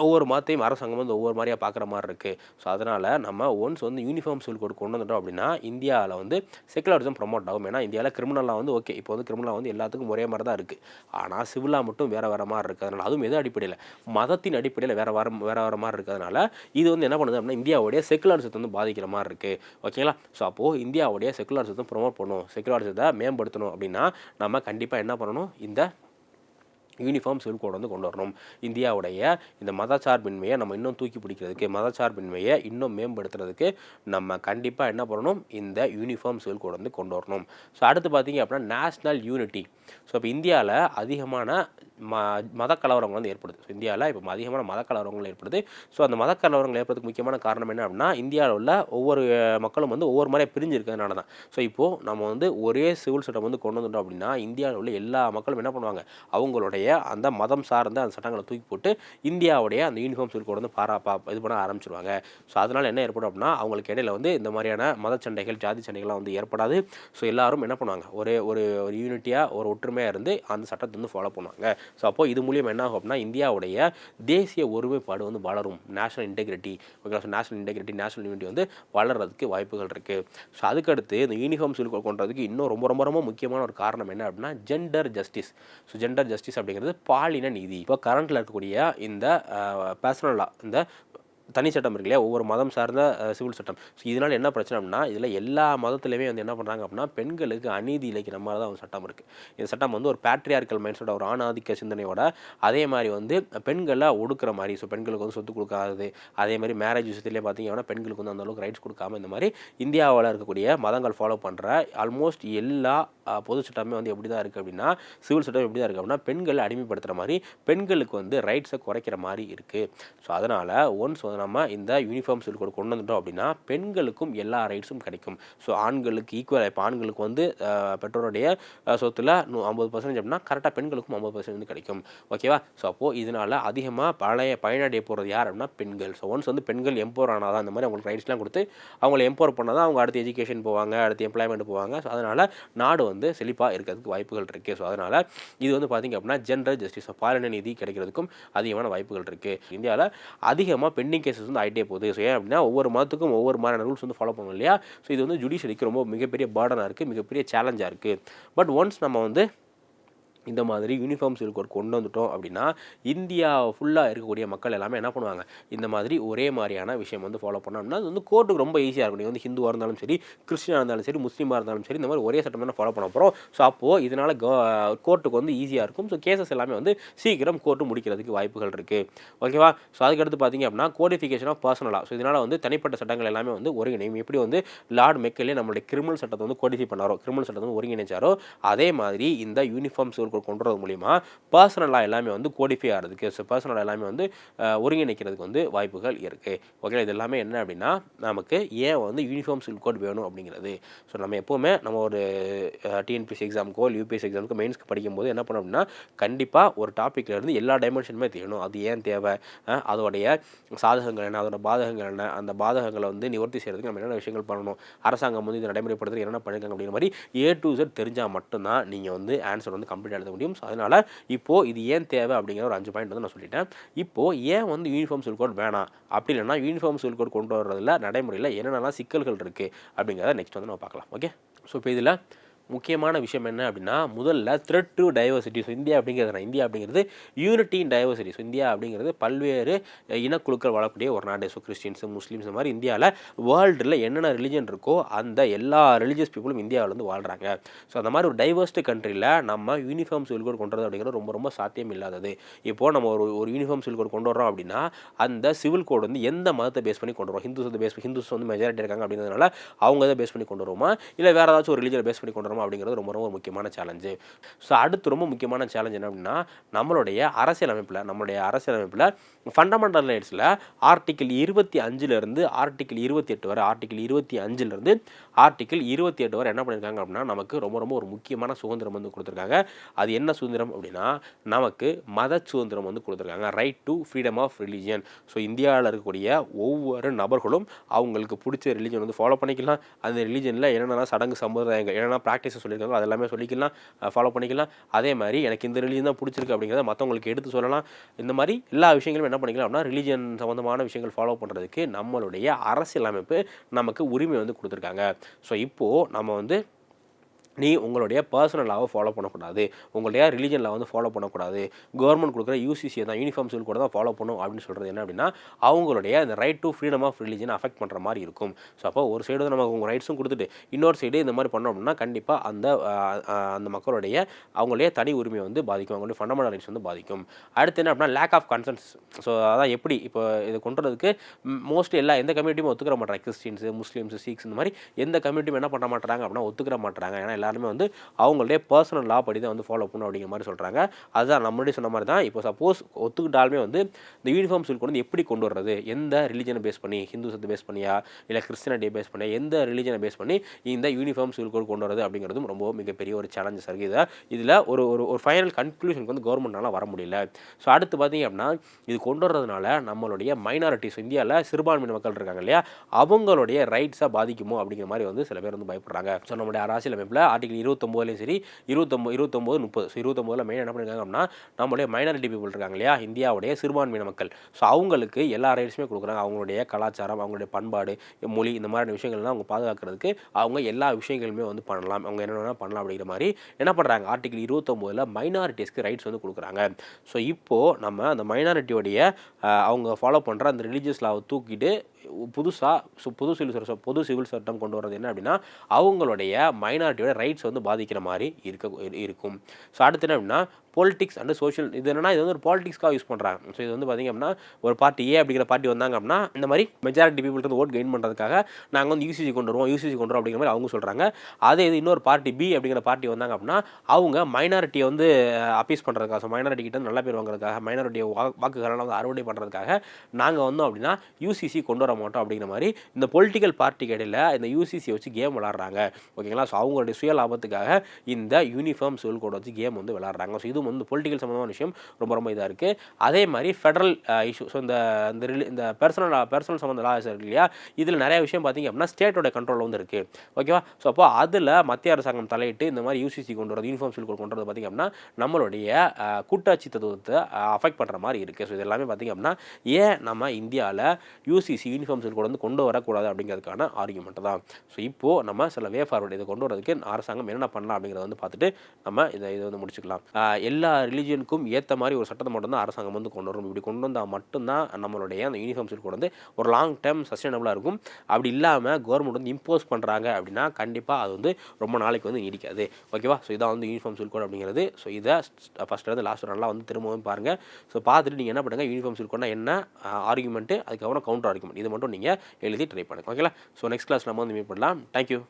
A: ஒவ்வொரு மதத்தையும் அரசாங்கம் வந்து ஒவ்வொரு மாதிரியாக பார்க்குற மாதிரி இருக்குது ஸோ அதனால் நம்ம ஒன்ஸ் வந்து யூனிஃபார்ம் ஸ்கூல் கோட் கொண்டு வந்துட்டோம் அப்படின்னா இந்தியாவில் வந்து செகுலரிசம் ப்ரொமோட் ஆகும். ஏன்னா இந்தியாவில் கிரிமினலாக வந்து ஓகே இப்போ வந்து கிரிமினலாக வந்து எல்லாத்துக்கும் ஒரே மாதிரி தான் இருக்குது ஆனால் சிவிலாக மட்டும் வேறு வேறு மாதிரி இருக்குது அதனால் அதுவும் எது அடிப்படையில்? மதத்தின் அடிப்படையில் வேறு வேறு வேறு வேறு மாதிரி இருக்கிறதுனால இது வந்து என்ன பண்ணுது அப்படின்னா இந்தியாவுடைய செகுலரிசத்தை வந்து பாதிக்கிற மாதிரி இருக்குது ஓகேங்களா ஸோ அப்போது இந்தியாவுடைய செகுலரிசத்தை ப்ரொமோட் பண்ணணும். செகுலரிசத்தை மேம்படுத்தணும் அப்படின்னா நம்ம கண்டிப்பாக என்ன பண்ணணும்? இந்த யூனிஃபார்ம் சிவில் கோட் வந்து கொண்டு வரணும் இந்தியாவுடைய இந்த மதச்சார்பின்மையை நம்ம இன்னும் தூக்கி பிடிக்கிறதுக்கு மதச்சார்பின்மையை இன்னும் மேம்படுத்துறதுக்கு நம்ம கண்டிப்பாக என்ன பண்ணணும்? இந்த யூனிஃபார்ம் சிவில் கோட் வந்து கொண்டு வரணும் ஸோ அடுத்து பார்த்தீங்க அப்படின்னா நேஷ்னல் யூனிட்டி ஸோ இப்போ இந்தியாவில் அதிகமான ம மத கலவரங்கள் வந்து ஏற்படுது. ஸோ இந்தியாவில் இப்போ அதிகமான மத கலவரங்கள் ஏற்படுது. ஸோ அந்த மத கலவரங்கள் ஏற்படுறதுக்கு முக்கியமான காரணம் என்ன அப்படின்னா இந்தியாவில் உள்ள ஒவ்வொரு மக்களும் வந்து ஒவ்வொரு மாதிரியாக பிரிஞ்சு இருக்கிறதுனால தான். ஸோ இப்போது நம்ம வந்து ஒரே சிவில் சட்டம் வந்து கொண்டு வந்துட்டோம் அப்படின்னா இந்தியாவில் உள்ள எல்லா மக்களும் என்ன பண்ணுவாங்க? அவங்களுடைய அந்த மதம் சார்ந்த அந்த சட்டங்களை தூக்கி போட்டு இந்தியாவுடைய அந்த யூனிஃபார்ம் சிவில் கோட் வந்து பாரா பா இது பண்ண ஆரம்பிச்சிருவாங்க. ஸோ அதனால் என்ன ஏற்படும் அப்படின்னா அவங்களுக்கு இடையில வந்து இந்த மாதிரியான மத சண்டைகள் ஜாதி சண்டைகள்லாம் வந்து ஏற்படாது. ஸோ எல்லாரும் என்ன பண்ணுவாங்க? ஒரே ஒரு ஒரு யூனிட்டியாக ஒரு ஒற்றுமையாக இருந்து அந்த சட்டத்தை வந்து ஃபாலோ பண்ணுவாங்க. ஸோ அப்போது இது மூலியமாக என்ன ஆகும் அப்படின்னா இந்தியாவுடைய தேசிய ஒருமைப்பாடு வந்து வளரும். நேஷனல் இன்டெகிரிட்டி ஓகேங்களா? So national integrity national unity வந்து வளர்றதுக்கு வாய்ப்புகள் இருக்குது ஸோ அதுக்கடுத்து இந்த யூனிஃபார்ம் சிவில் கொண்டதுக்கு இன்னும் ரொம்ப ரொம்ப ரொம்ப முக்கியமான ஒரு காரணம் என்ன அப்படின்னா gender justice so gender justice அப்படிங்கிறது பாலின நீதி. இப்போ கரண்ட்டில் இருக்கக்கூடிய இந்த பர்சனல் லா இந்த தனி சட்டம் இருக்கு இல்லையா? ஒவ்வொரு மதம் சார்ந்த சிவில் சட்டம். ஸோ இதனால் என்ன பிரச்சனை அப்படின்னா இதில் எல்லா மதத்துலையுமே வந்து என்ன பண்ணுறாங்க அப்படின்னா பெண்களுக்கு அநீதி இழைக்கிற மாதிரி தான் ஒரு சட்டம் இருக்குது இந்த சட்டம் வந்து ஒரு பேட்ரியார்கல் மைண்ட்ஸோட ஒரு ஆணாதிக்க சிந்தனையோட அதே மாதிரி வந்து பெண்களை ஒடுக்குற மாதிரி ஸோ பெண்களுக்கு வந்து சொத்து கொடுக்காது அதே மாதிரி மேரேஜ் விஷயத்துலேயே பார்த்தீங்கன்னா பெண்களுக்கு வந்து அந்தளவுக்கு ரைட்ஸ் கொடுக்காம இந்த மாதிரி இந்தியாவில் இருக்கக்கூடிய மதங்கள் ஃபாலோ பண்ணுற ஆல்மோஸ்ட் எல்லா பொது சட்டமே வந்து எப்படி தான் இருக்குது அப்படின்னா சிவில் சட்டம் எப்படி தான் இருக்குது அப்படின்னா பெண்களை அடிமைப்படுத்துகிற மாதிரி பெண்களுக்கு வந்து ரைட்ஸை குறைக்கிற மாதிரி இருக்குது ஸோ அதனால் ஒன்ஸ் வந்து நம்ம இந்த யூனிஃபார்ம் சிவில் கோட் கொண்டு வந்துட்டோம் அப்படின்னா பெண்களுக்கும் எல்லா ரைட்ஸும் கிடைக்கும். ஸோ ஆண்களுக்கு ஈக்குவல் இப்போ ஆண்களுக்கு வந்து பெற்றோருடைய சொத்தில் சொத்துல நூ ஐம்பது பர்சன்டேஜ் அப்படின்னா கரெக்டாக பெண்களுக்கும் ஐம்பது பர்சன்டேஜ் வந்து கிடைக்கும். ஓகேவா ஸோ அப்போது இதனால் அதிகமாக பழைய பயனடைய போகிறது யார் அப்படின்னா பெண்கள். ஸோ ஒன்ஸ் வந்து பெண்கள் எம்பவர் ஆனால் தான் இந்த மாதிரி அவங்களுக்கு ரைட்ஸ்லாம் கொடுத்து அவங்கள எம்பவர் பண்ணால் தான் அவங்க அடுத்து எஜுகேஷன் போவாங்க அடுத்து எம்ப்ளாய்மெண்ட் போவாங்க. ஸோ அதனால் நாடு வந்து வந்து செழிப்பாக இருக்கிறதுக்கு வாய்ப்புகள் இருக்குது ஸோ அதனால் இது வந்து பார்த்திங்க அப்படின்னா ஜென்ரல் ஜஸ்டிஸ் பாலின நீதி கிடைக்கிறதுக்கும் அதிகமான வாய்ப்புகள் இருக்குது இந்தியாவில் அதிகமாக பெண்டிங் கேசஸ் வந்து ஆகிட்டே போகுது. ஸோ ஏன் அப்படின்னா ஒவ்வொரு மாதத்துக்கும் ஒவ்வொரு மாதிரியான ரூல்ஸ் வந்து ஃபாலோ பண்ணணும் இல்லையா? ஸோ இது வந்து ஜுடிஷியரிக்கு ரொம்ப மிகப்பெரிய பேர்டனாக இருக்குது மிகப்பெரிய சேலஞ்சாக இருக்குது பட் ஒன்ஸ் நம்ம வந்து இந்த மாதிரி யூனிஃபார்ம் சிவில் கோட் கொண்டு வந்துட்டோம் அப்படின்னா இந்தியா ஃபுல்லாக இருக்கக்கூடிய மக்கள் எல்லாமே என்ன பண்ணுவாங்க? இந்த மாதிரி ஒரே மாதிரியான விஷயம் வந்து ஃபாலோ பண்ணோம்னா அது வந்து கோர்ட்டுக்கு ரொம்ப ஈஸியாக இருக்கும். நீங்கள் வந்து ஹிந்துவாக இருந்தாலும் சரி கிறிஸ்டினாக இருந்தாலும் சரி முஸ்லீமாக இருந்தாலும் சரி இந்த மாதிரி ஒரே சட்டம் தான் ஃபாலோ பண்ண போகிறோம் ஸோ அப்போது இதனால் கோர்ட்டுக்கு வந்து ஈஸியாக இருக்கும். ஸோ கேசஸ் எல்லாமே வந்து சீக்கிரம் கோர்ட்டு முடிக்கிறதுக்கு வாய்ப்புகள் இருக்குது ஓகேவா ஸோ அதுக்கடுத்து பார்த்தீங்க அப்படின்னா கோடிஃபிகேஷன் ஆஃப் பர்சனலாக ஸோ இதனால் வந்து தனிப்பட்ட சட்டங்கள் எல்லாமே வந்து ஒருங்கிணையும். எப்படி வந்து லார்ட் மெக்கலே நம்மளுடைய கிரிமினல் சட்டத்தை வந்து கோடிஃபை பண்ணாரோ கிரிமினல் சட்டத்தை வந்து ஒருங்கிணைச்சாரோ அதே மாதிரி இந்த யூனிஃபார்ம் சிவில் கொண்டு வரது மூலிமா பர்சனலாக எல்லாமே வந்து கோடிஃபை ஆகிறதுக்கு ஸோ பர்சனலாக எல்லாமே வந்து ஒருங்கிணைக்கிறதுக்கு வந்து வாய்ப்புகள் இருக்குது ஓகே இது எல்லாமே என்ன அப்படின்னா நமக்கு ஏன் வந்து யூனிஃபார்ம் சிவில் கோட் வேணும் அப்படிங்கிறது. ஸோ நம்ம எப்போவுமே நம்ம ஒரு டிஎன்பிஎஸ்சி எக்ஸாமுக்கோ யூபிஎஸ்சி எக்ஸாமுக்கு மெயின்ஸ்க்கு படிக்கும்போது என்ன பண்ணோம் அப்படின்னா கண்டிப்பாக ஒரு டாப்பிக்கில் இருந்து எல்லா டைமென்ஷனுமே தெரியணும் அது ஏன் தேவை? அதோடைய சாதகங்கள் என்ன? அதோட பாதகங்கள் என்ன? அந்த பாதகங்களை வந்து நிவர்த்தி செய்கிறதுக்கு நம்ம என்னென்ன விஷயங்கள் பண்ணணும்? அரசாங்கம் வந்து இதை நடைமுறைப்படுத்துறது என்னென்ன பண்ணிருக்காங்க அப்படிங்கிற மாதிரி ஏ டு இசட் தெரிஞ்சால் மட்டும்தான் நீங்கள் வந்து ஆன்சர் வந்து கம்ப்ளீட் எழுத முடியும். ஸோ அதனால் இப்போது இது ஏன் தேவை அப்படிங்கிற ஒரு அஞ்சு பாயிண்ட் வந்து நான் சொல்லிட்டேன். இப்போது ஏன் வந்து யூனிஃபார்ம் சிவில் கோட் வேணாம்? அப்படி இல்லைன்னா யூனிஃபார்ம் சிவில் கோட் கொண்டு வர்றதுல நடைமுறையில் என்னென்னலாம் சிக்கல்கள் இருக்குது அப்படிங்கிறத நெக்ஸ்ட் வந்து நம்ம பார்க்கலாம். ஓகே ஸோ இப்போ இதில் முக்கியமான விஷயம் என்ன அப்படின்னா முதல்ல threat to diversity so India அப்படிங்கிறது இந்தியா அப்படிங்கிறது unity in diversity so India அப்படிங்கிறது பல்வேறு இனக்குழுக்கள் வாழக்கூடிய ஒரு நாடு. ஸோ கிறிஸ்டின்ஸ் முஸ்லீம்ஸ் மாதிரி இந்தியாவில் வேர்ல்டில் என்னென்ன ரிலிஜன் இருக்கோ அந்த எல்லா ரிலீஜியஸ் பீப்புளும் இந்தியாவில் வந்து வாழ்கிறாங்க ஸோ அந்த மாதிரி ஒரு டைவர்ஸ்டு கண்ட்ரியில் நம்ம யூனிஃபார்ம் சிவில் கோட் கொண்டு வரது அப்படிங்கிறது ரொம்ப ரொம்ப சாத்தியம் இல்லாதது. இப்போது நம்ம ஒரு ஒரு யூனிஃபார்ம் சிவில் கோட் கொண்டு வரோம் அப்படின்னா அந்த சிவில் கோட் வந்து எந்த மதத்தை பேஸ் பண்ணி கொண்டு வரோம் ஹிந்துஸ் பேஸ் ஹிந்துஸ் வந்து மெஜாரிட்டி இருக்காங்க அப்படிங்கிறதுனால அவங்க தான் பேஸ் பண்ணி கொண்டு வருவோமா? இல்லை வேறு ஏதாச்சும் ஒரு ரிலீஜனை பேஸ் பண்ணி கொண்டு வரோம் அப்படிங்கிறது ரொம்ப ரொம்ப முக்கியமான சேலஞ்சு ஸோ அடுத்து ரொம்ப முக்கியமான சேலஞ்ச் என்ன அப்படின்னா நம்மளுடைய அரசியலமைப்பில் நம்மளுடைய அரசியலமைப்பில் ஃபண்டமெண்டல் ரைட்ஸில் ஆர்டிக்கிள் இருபத்தி அஞ்சுலேருந்து ஆர்டிக்கிள் இருபத்தி எட்டு வரை ஆர்டிக்கிள் இருபத்தி அஞ்சுலேருந்து ஆர்டிக்கிள் இருபத்தி எட்டு வரை என்ன பண்ணியிருக்காங்க அப்படின்னா நமக்கு ரொம்ப ரொம்ப ஒரு முக்கியமான சுதந்திரம் வந்து கொடுத்துருக்காங்க. அது என்ன சுதந்திரம் அப்படின்னா நமக்கு மத சுதந்திரம் வந்து கொடுத்துருக்காங்க. Right to freedom of religion so இந்தியாவில் இருக்கக்கூடிய ஒவ்வொரு நபர்களும் அவங்களுக்கு பிடிச்ச ரிலீஜன் வந்து ஃபாலோ பண்ணிக்கலாம். அந்த ரிலீஜனில் என்னென்ன சடங்கு சம்பிரதாயங்கள் என்னென்ன ப்ராக்டிஸ் ப்ராக்டிஸை அது எல்லாமே சொல்லிக்கலாம் ஃபாலோ பண்ணிக்கலாம். அதே மாதிரி எனக்கு இந்த ரிலீஜன் தான் பிடிச்சிருக்கு அப்படிங்கிறத மற்றவங்களுக்கு எடுத்து சொல்லலாம். இந்த மாதிரி எல்லா விஷயங்களும் என்ன பண்ணிக்கலாம் அப்படின்னா ரிலீஜன் சம்மந்தமான விஷயங்கள் ஃபாலோ பண்ணுறதுக்கு நம்மளுடைய அரசியலமைப்பு நமக்கு உரிமை வந்து கொடுத்துருக்காங்க. ஸோ இப்போது நம்ம வந்து நீ உங்களுடைய பர்சனலாக ஃபாலோ பண்ணக்கூடாது. உங்களுடைய ரிலீஜனில் வந்து ஃபாலோ பண்ணக்கூடாது. கவர்மெண்ட் கொடுக்குற யூசிசியை தான் யூனிஃபார்ம் ஸ்கூல் கூட தான் ஃபாலோ பண்ணும் அப்படின்னு சொல்கிறது என்ன அப்படின்னா அவங்களுடைய அந்த right to freedom of religion affect பண்ணுற மாதிரி இருக்கும். ஸோ அப்போ ஒரு சைடு வந்து நமக்கு உங்கள் ரைட்ஸும் கொடுத்துட்டு இன்னொரு சைடு இந்த மாதிரி பண்ணோம் அப்படின்னா கண்டிப்பாக அந்த அந்த மக்களுடைய அவங்களுடைய தனி உரிமையை வந்து பாதிக்கும். அவங்களுடைய ஃபண்டமெண்டல் ரைட்ஸ் வந்து பாதிக்கும். அடுத்து என்ன அப்படின்னா லேக் ஆஃப் கன்சன்ஸ் ஸோ அதான் எப்படி இப்போ இதை கொண்டுறதுக்கு மோஸ்ட்லி எல்லா எந்த கம்யூனிட்டியும் ஒத்துக்கிற மாட்டாங்க கிறிஸ்டின்ஸு முஸ்லீம்ஸ் சீக்ஸ் இந்த மாதிரி எந்த கம்யூனிட்டியும் என்ன பண்ண மாட்டாங்க அப்படின்னா ஒத்துக்கிற மாட்டாங்க ஏன்னா எல்லாருமே வந்து அவங்களுடைய பர்சனல் லா படி தான் வந்து ஃபாலோ பண்ணணும் அப்படிங்கிற மாதிரி சொல்கிறாங்க அதுதான் நம்மளுடைய சொன்ன மாதிரி தான் இப்போ சப்போஸ் ஒத்துக்கிட்டாலுமே வந்து இந்த யூனிஃபார்ம் ஸ்கூல் கொண்டு வந்து எப்படி கொண்டு வர்றது? எந்த ரிலீஜனை பேஸ் பண்ணி ஹிந்துசத்தை பேஸ் பண்ணியா? இல்லை கிறிஸ்டியனிட்டியை பேஸ் பண்ணியா? எந்த ரிலீஜனை பேஸ் பண்ணி இந்த யூனிஃபார்ம் ஸ்கூல் கோட் கொண்டு வரது அப்படிங்கிறதும் ரொம்ப மிகப்பெரிய ஒரு சேலஞ்சஸ் இருக்குது இதை இதில் ஒரு ஒரு ஒரு ஃபைனல் கன்க்ளூஷனுக்கு வந்து கவர்மெண்ட்னால வர முடியல. ஸோ அடுத்து பார்த்தீங்க அப்படின்னா இது கொண்டு வர்றதுனால நம்மளுடைய மைனாரிட்டிஸ் இந்தியாவில் சிறுபான்மையின மக்கள் இருக்காங்க இல்லையா? அவங்களுடைய ரைட்ஸாக பாதிக்குமோ அப்படிங்கிற மாதிரி வந்து சில பேர் வந்து பயப்படுறாங்க. ஸோ நம்மளுடைய அரசியலமைப்பில் ஆர்டிகல் இருபத்தொம்போதுலையும் சரி இருபத்தொம்பது இருபத்தொம்போது முப்பது. ஸோ இருபத்தொம்போதில் மெயின் என்ன பண்ணியிருக்காங்க அப்படின்னா நம்மளுடைய மைனாரிட்டி பீப்புள் இருக்காங்க இல்லையா? இந்தியாவுடைய சிறுபான்மையின மக்கள். ஸோ அவங்களுக்கு எல்லா ரைட்ஸுமே கொடுக்குறாங்க. அவங்களுடைய கலாச்சாரம் அவங்களுடைய பண்பாடு மொழி இந்த மாதிரியான விஷயங்கள்லாம் அவங்க பாதுகாக்கிறதுக்கு அவங்க எல்லா விஷயங்களுமே வந்து பண்ணலாம். அவங்க என்ன வேணால் பண்ணலாம் அப்படிங்கிற மாதிரி என்ன பண்ணுறாங்க ஆர்டிகல் இருபத்தொம்போதில் மைனாரிட்டிஸ்க்கு ரைட்ஸ் வந்து கொடுக்குறாங்க. ஸோ இப்போது நம்ம அந்த மைனாரிட்டியோடைய அவங்க ஃபாலோ பண்ணுற அந்த ரிலீஜியஸ் லாவை தூக்கிட்டு புதுசாக சு புது சிவில் சட்டம் பொது சிவில் சட்டம் கொண்டு வர்றது என்ன அப்படின்னா அவங்களுடைய மைனாரிட்டியோட ரைட்ஸ் வந்து பாதிக்கிற மாதிரி இருக்க இருக்கும். ஸோ அடுத்து என்ன அப்படின்னா பொலிட்டிக்ஸ் அண்ட் சோஷியல் இது என்னன்னா இது வந்து ஒரு பாலிட்டிக்ஸ்க்காக யூஸ் பண்ணுறாங்க ஸோ இது வந்து பார்த்திங்க அப்படின்னா ஒரு பார்ட்டி ஏ அப்படிங்கிற பார்ட்டி வந்தாங்க அப்படின்னா இந்த மாதிரி மெஜாரிட்டி பீப்புள் வந்து ஓட் கெயின் பண்ணுறதுக்காக நாங்கள் வந்து யூசிசி கொண்டு வருவோம். யூசிசி கொண்டு வரோம் அப்படிங்கிற மாதிரி அவங்க சொல்கிறாங்க அதே இது இன்னொரு பார்ட்டி பி அப்படிங்கிற பார்ட்டி வந்தாங்க அப்படின்னா அவங்க மைனாரிட்டியை வந்து அப்பீஸ் பண்ணுறதுக்காக ஸோ மைனாரிட்டி கிட்ட நல்ல பேர் வாங்குறதுக்காக மைனாரிட்டியை வாக்குகளெல்லாம் வந்து அறுவடை பண்ணுறதுக்காக நாங்கள் வந்தோம் அப்படின்னா யூசிசி கொண்டு வர மாட்டோம் அப்படிங்கிற மாதிரி இந்த பொலிட்டிக்கல் பார்ட்டிக்கு இடையில் இந்த யூசிசியை வச்சு கேம் விளாட்றாங்க ஓகேங்களா ஸோ அவங்களுடைய சுய லாபத்துக்காக இந்த யூனிஃபார்ம் சொல் கோட் வச்சு கேம் வந்து விளாட்றாங்க ஸோ இது வந்து பொலிட்டிக்கல் சம்மந்தமான விஷயம் ரொம்ப ரொம்ப இதாக இருக்குது அதே மாதிரி ஃபெடரல் இஷ்யூ ஸோ இந்த இந்த இந்த பர்சனல் பர்சனல் சம்மந்த லாஸ் இருக்கு இல்லையா? இதில் நிறைய விஷயம் பார்த்திங்க அப்படின்னா ஸ்டேட்டோட கண்ட்ரோலில் வந்து இருக்குது ஓகேவா ஸோ அப்போ அதில் மத்திய அரசாங்கம் தலையிட்டு இந்த மாதிரி யூசிசி கொண்டு வரது யூனிஃபார்ம் ஸ்கூல் கொண்டு வரது பார்த்திங்க அப்படின்னா நம்மளுடைய கூட்டாட்சி தத்துவத்தை அஃபெக்ட் பண்ணுற மாதிரி இருக்குது ஸோ இது எல்லாமே பார்த்திங்க அப்படின்னா ஏன் நம்ம இந்தியாவில் யூசிசி யூனிஃபார்ம் ஸ்கூல் கொண்டு வந்து கொண்டு வரக்கூடாது அப்படிங்கிறதுக்கான ஆர்குமெண்ட் தான். ஸோ இப்போது நம்ம சில வே ஃபார்வர்டு இதை கொண்டு வரதுக்கு அரசாங்கம் என்னென்ன பண்ணலாம் அப்படிங்கிறத வந்து பார்த்துட்டு நம்ம இதை இதை வந்து முடிச்சுக்கலாம். எல்லா ரிலீஜியனுக்கும் ஏற்ற மாதிரி ஒரு சட்டத்தை மட்டும்தான் அரசாங்கம் வந்து கொண்டு வரும். இப்படி கொண்டு வந்தால் மட்டும்தான் நம்மளுடைய அந்த யூனிஃபார்ம் சில்க் வந்து ஒரு லாங் டைம் சஸ்டைனபிளாக இருக்கும். அப்படி இல்லாமல் கவர்மெண்ட் வந்து இம்போஸ் பண்ணுறாங்க அப்படின்னா கண்டிப்பாக அது வந்து ரொம்ப நாளைக்கு வந்து நீடிக்காது. ஓகேவா ஸோ இதான் வந்து யூனிஃபார்ம் சில்க் கோட் அப்படிங்கிறது. ஸோ இதை ஃபஸ்ட்டு லாஸ்ட் நல்லா வந்து திரும்பவும் பாருங்கள் ஸோ பார்த்துட்டு நீங்கள் என்ன பண்ணுங்கள் யூனிஃபார்ம் சில்க் என்ன ஆர்குமெண்ட்டு அதுக்கப்புறம் கவுண்டர் ஆர்குமெண்ட் இது மட்டும் நீங்கள் எழுதி ட்ரை பண்ணுங்கள் ஓகேங்களா ஸோ நெக்ஸ்ட் கிளாஸ் நம்ம வந்து மீட் பண்ணலாம். தேங்க்யூ